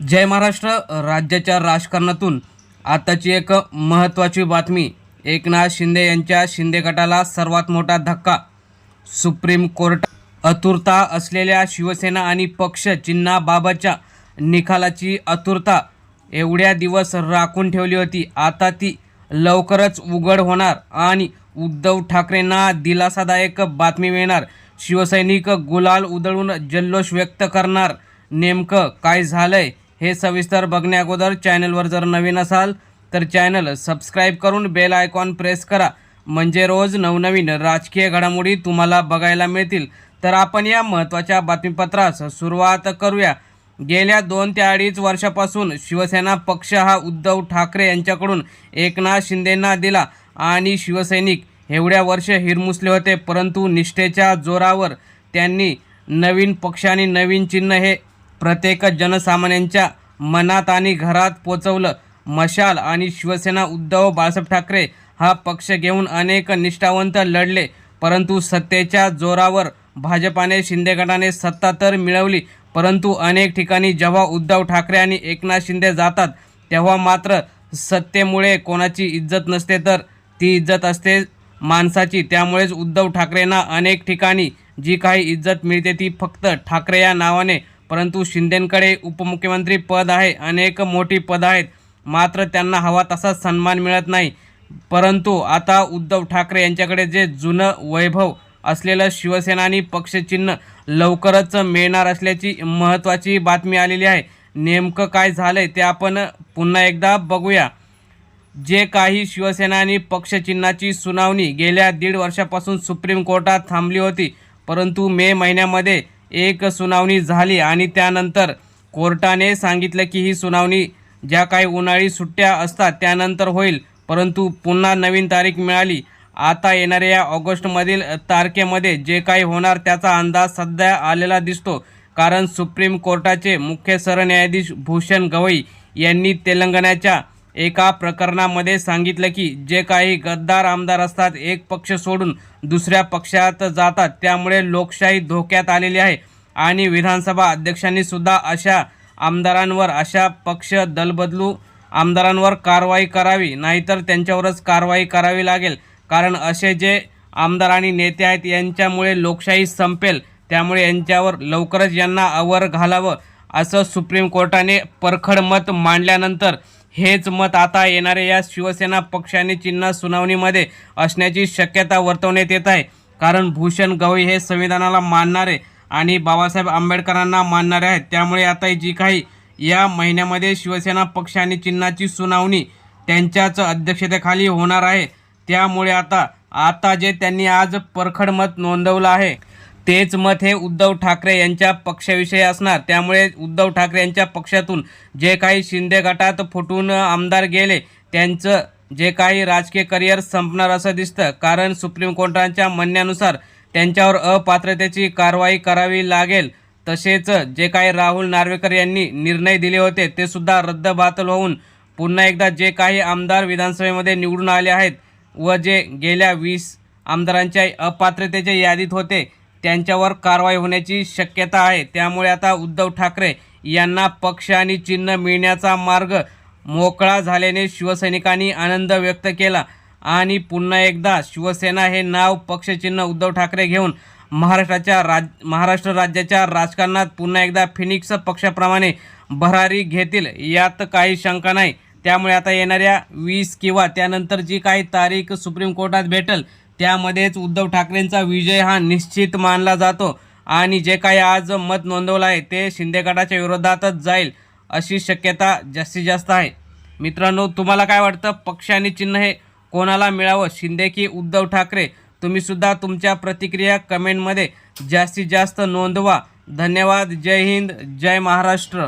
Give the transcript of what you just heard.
जय महाराष्ट्र राज्याच्या राजकारणातून आताची एक महत्त्वाची बातमी. एकनाथ शिंदे यांच्या शिंदे गटाला सर्वात मोठा धक्का. सुप्रीम कोर्ट आतुरता असलेल्या शिवसेना आणि पक्ष चिन्हाबाबतच्या निकालाची आतुरता एवढ्या दिवस राखून ठेवली होती. आता ती लवकरच उघड होणार आणि उद्धव ठाकरेंना दिलासादायक बातमी मिळणार. शिवसैनिक गुलाल उधळून जल्लोष व्यक्त करणार नेमकं काय झालंय? हे सविस्तर बघण्या अगोदर चॅनलवर जर नवीन असाल तर चॅनल सबस्क्राईब करून बेल आयकॉन प्रेस करा. म्हणजे रोज नवनवीन राजकीय घडामोडी तुम्हाला बघायला मिळतील. तर आपण या महत्त्वाच्या बातमीपत्रास सुरुवात करूया. गेल्या दोन ते अडीच वर्षापासून शिवसेना पक्ष हा उद्धव ठाकरे यांच्याकडून एकनाथ शिंदेंना दिला आणि शिवसैनिक एवढ्या वर्ष हिरमुसले होते परंतु निष्ठेच्या जोरावर त्यांनी नवीन पक्षाने नवीन चिन्ह हे प्रत्येक जनसामान्यांच्या मनात आणि घरात पोचवलं. मशाल आणि शिवसेना उद्धव बाळासाहेब ठाकरे हा पक्ष घेऊन अनेक निष्ठावंत लढले. परंतु सत्तेच्या जोरावर भाजपाने शिंदे गटाने सत्ता तर मिळवली परंतु अनेक ठिकाणी जेव्हा उद्धव ठाकरे आणि एकनाथ शिंदे जातात तेव्हा मात्र सत्तेमुळे कोणाची इज्जत नसते तर ती इज्जत असते माणसाची. त्यामुळेच उद्धव ठाकरेंना अनेक ठिकाणी जी काही इज्जत मिळते ती फक्त ठाकरे या नावाने परंतु शिंदेंकडे उपमुख्यमंत्री पद आहे अनेक मोठी पद आहेत. मात्र त्यांना हवा तसा सन्मान मिळत नाही. परंतु आता उद्धव ठाकरे यांच्याकडे जे जुनं वैभव असलेलं शिवसेना आणि पक्षचिन्ह लवकरच मिळणार असल्याची महत्त्वाची बातमी आलेली आहे. नेमकं काय झालं आहे ते आपण पुन्हा एकदा बघूया. जे काही शिवसेना आणि पक्षचिन्हाची सुनावणी गेल्या दीड वर्षापासून सुप्रीम कोर्टात थांबली होती परंतु मे महिन्यामध्ये एक सुनावणी झाली आणि त्यानंतर कोर्टाने सांगितलं की ही सुनावणी ज्या काही उन्हाळी सुट्ट्या असतात त्यानंतर होईल परंतु पुन्हा नवीन तारीख मिळाली. आता येणाऱ्या या ऑगस्टमधील तारखेमध्ये जे काही होणार त्याचा अंदाज सध्या आलेला दिसतो कारण सुप्रीम कोर्टाचे मुख्य सरन्यायाधीश भूषण गवई यांनी तेलंगणाच्या एका प्रकरणामध्ये सांगितलं की जे काही गद्दार आमदार असतात एक पक्ष सोडून दुसऱ्या पक्षात जातात. त्यामुळे लोकशाही धोक्यात आलेली आहे. आणि विधानसभा अध्यक्षांनी सुद्धा अशा आमदारांवर अशा पक्ष दलबदलू आमदारांवर कारवाई करावी. नाहीतर त्यांच्यावरच कारवाई करावी लागेल. कारण असे जे आमदार आणि नेते आहेत यांच्यामुळे लोकशाही संपेल. त्यामुळे यांच्यावर लवकरच यांना आवर घालावं असं सुप्रीम कोर्टाने परखड मत मांडल्यानंतर हेच मत आता येणाऱ्या या शिवसेना पक्ष आणि चिन्ह सुनावणीमध्ये असण्याची शक्यता वर्तवण्यात येत आहे. कारण भूषण गवई हे संविधानाला मानणारे आणि बाबासाहेब आंबेडकरांना मानणारे आहेत. त्यामुळे आता जी काही या महिन्यामध्ये शिवसेना पक्ष आणि चिन्हाची सुनावणी त्यांच्याच अध्यक्षतेखाली होणार आहे. त्यामुळे आता आता जे त्यांनी आज परखड मत नोंदवलं आहे. तेच मत हे उद्धव ठाकरे यांच्या पक्षाविषयी असणार. त्यामुळे उद्धव ठाकरे यांच्या पक्षातून जे काही शिंदे गटात फुटून आमदार गेले त्यांचं जे काही राजकीय करिअर संपणार असं दिसतं. कारण सुप्रीम कोर्टाच्या म्हणण्यानुसार त्यांच्यावर अपात्रतेची कारवाई करावी लागेल. तसेच जे काही राहुल नार्वेकर यांनी निर्णय दिले होते ते सुद्धा रद्दबातल होऊन पुन्हा एकदा जे काही आमदार विधानसभेमध्ये निवडून आले आहेत व जे गेल्या वीस आमदारांच्या अपात्रतेच्या यादीत होते त्यांच्यावर कारवाई होण्याची शक्यता आहे. त्यामुळे आता उद्धव ठाकरे यांना पक्ष आणि चिन्ह मिळण्याचा मार्ग मोकळा झाल्याने शिवसैनिकांनी आनंद व्यक्त केला. आणि पुन्हा एकदा शिवसेना हे नाव पक्षचिन्ह उद्धव ठाकरे घेऊन महाराष्ट्राच्या राज महाराष्ट्र राज्याच्या राजकारणात पुन्हा एकदा फिनिक्स पक्षाप्रमाणे भरारी घेतील. यात काही शंका नाही. त्यामुळे आता येणाऱ्या वीस किंवा त्यानंतर जी काही तारीख सुप्रीम कोर्टात भेटेल त्यामध्येच उद्धव ठाकरेंचा विजय हा निश्चित मानला जातो आणि जे काही आज मत नोंदवलं आहे ते शिंदे गटाच्या विरोधातच जाईल अशी शक्यता जास्तीत जास्त आहे. मित्रांनो तुम्हाला काय वाटतं? पक्ष आणि चिन्ह हे कोणाला मिळावं? शिंदे की उद्धव ठाकरे? तुम्हीसुद्धा तुमच्या प्रतिक्रिया कमेंटमध्ये जास्तीत जास्त नोंदवा. धन्यवाद. जय हिंद. जय महाराष्ट्र.